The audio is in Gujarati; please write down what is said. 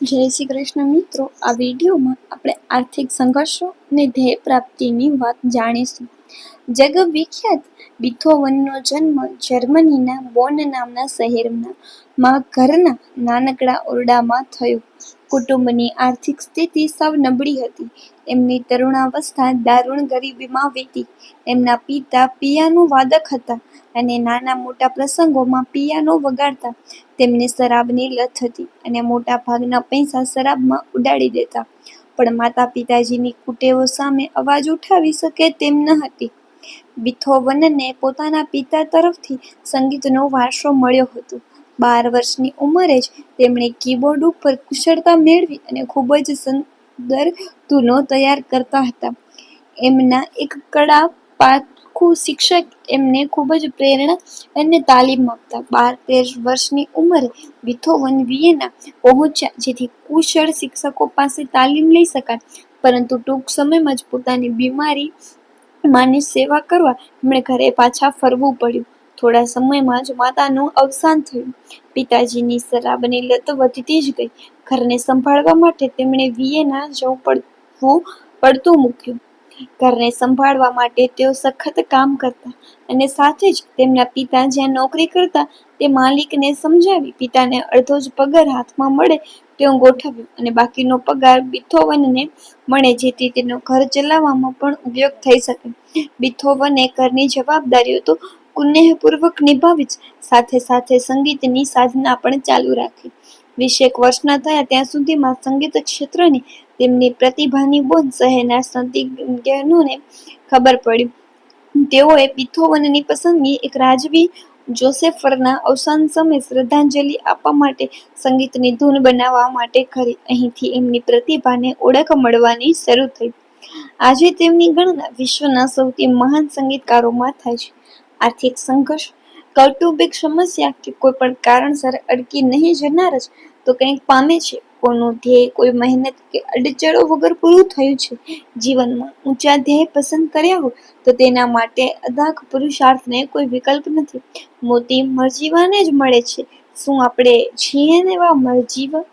જય શ્રી કૃષ્ણ મિત્રો. આ વિડીયોમાં આપણે આર્થિક સંઘર્ષો અને ધ્યેય પ્રાપ્તિની વાત જાણીશું. જગવિખ્યાત બીથોવનનો જન્મ જર્મનીના બોન નામના શહેરમાં માં ઘરના નાનકડા ઓરડામાં થયો. કુટુંબની આર્થિક સ્થિતિ સાવ નબળી હતી. એમની તરુણાવસ્થા દારૂણ ગરીબીમાં વીતી. એમના પિતા પિયાનો વાદક હતા અને નાના મોટા પ્રસંગોમાં પિયાનો વગાડતા. તેમને શરાબની લત હતી અને મોટા ભાગના પૈસા શરાબમાં ઉડાડી દેતા. પણ માતા પિતાજીની કુટેવો સામે અવાજ ઉઠાવી શકે તેમ ન હતી. બિથોવનને પોતાના પિતા તરફથી સંગીતનો વારસો મળ્યો હતો. બાર વર્ષની ઉંમરે જ તેમણે કીબોર્ડ ઉપર કુશળતા મેળવી અને ખૂબ જ સુંદર ધૂનો તૈયાર કરતા હતા. એમના એક કડા પારખુ શિક્ષક એમને ખૂબ જ પ્રેરણા અને તાલીમ આપતા. બાર તેર વર્ષની ઉંમરે વિથોવન વિયેના પહોંચ્યા, જેથી કુશળ શિક્ષકો પાસે તાલીમ લઈ શકાય. પરંતુ ટૂંક સમયમાં જ પોતાની બીમારી માની સેવા કરવા એમણે ઘરે પાછા ફરવું પડ્યું. થોડા સમયમાં જ માતાનું અવસાન થયું. પિતાજીની શરાબની લત વધતી જ ગઈ. ઘરને સંભાળવા માટે તેમણે વિયેના જવું પડવું પડતું મૂક્યું. ઘરને સંભાળવા માટે તેઓ સખત કામ કરતા અને સાથે જ તેમના પિતા જ્યાં નોકરી કરતા, તે માલિકને સમજાવી પિતાને અડધો જ પગાર હાથમાં મળે તેઓ ગોઠવ્યું અને બાકીનો પગાર બિથોવનને મળે, જેથી તેનો ઘર ચલાવવામાં પણ ઉપયોગ થઈ શકે. બિથોવને ઘરની જવાબદારીઓ તો કુનેહપૂર્વક નિભાવી જ સાથે સાથે સંગીતની સાધના પણ ચાલુ રાખી. વીસેક વર્ષના થયા ત્યાં સુધીમાં સંગીત ક્ષેત્રની તેમની પ્રતિભાની બોધ શહેરના સંગીતજ્ઞોને ખબર પડી. તેઓએ પિથોવનની પસંદગી એક રાજવી જોસેફરના અવસાન સમયે શ્રદ્ધાંજલિ આપવા માટે સંગીતની ધૂન બનાવવા માટે કરી. અહીંથી એમની પ્રતિભાને ઓળખ મળવાની શરૂ થઈ. આજે તેમની ગણના વિશ્વના સૌથી મહાન સંગીતકારોમાં થાય છે. આર્થિક સંઘર્ષ. કૌટુંબિક સમસ્યા કે કોઈ પણ કારણસર અડકી નહીં જનાર જ, તો કંઈક પામે છે. કોઈનું ધ્યેય, કોઈ મહેનત કે અડચણો વગર પૂરું થયું છે. જીવનમાં ઊંચા ધ્યેય પસંદ કર્યા હોય, તો તેના માટે અદાખ પુરુષાર્થને કોઈ વિકલ્પ નથી. મોતી મરજીવાને જ મળે છે. શું આપણે છીએ એવા મરજીવા?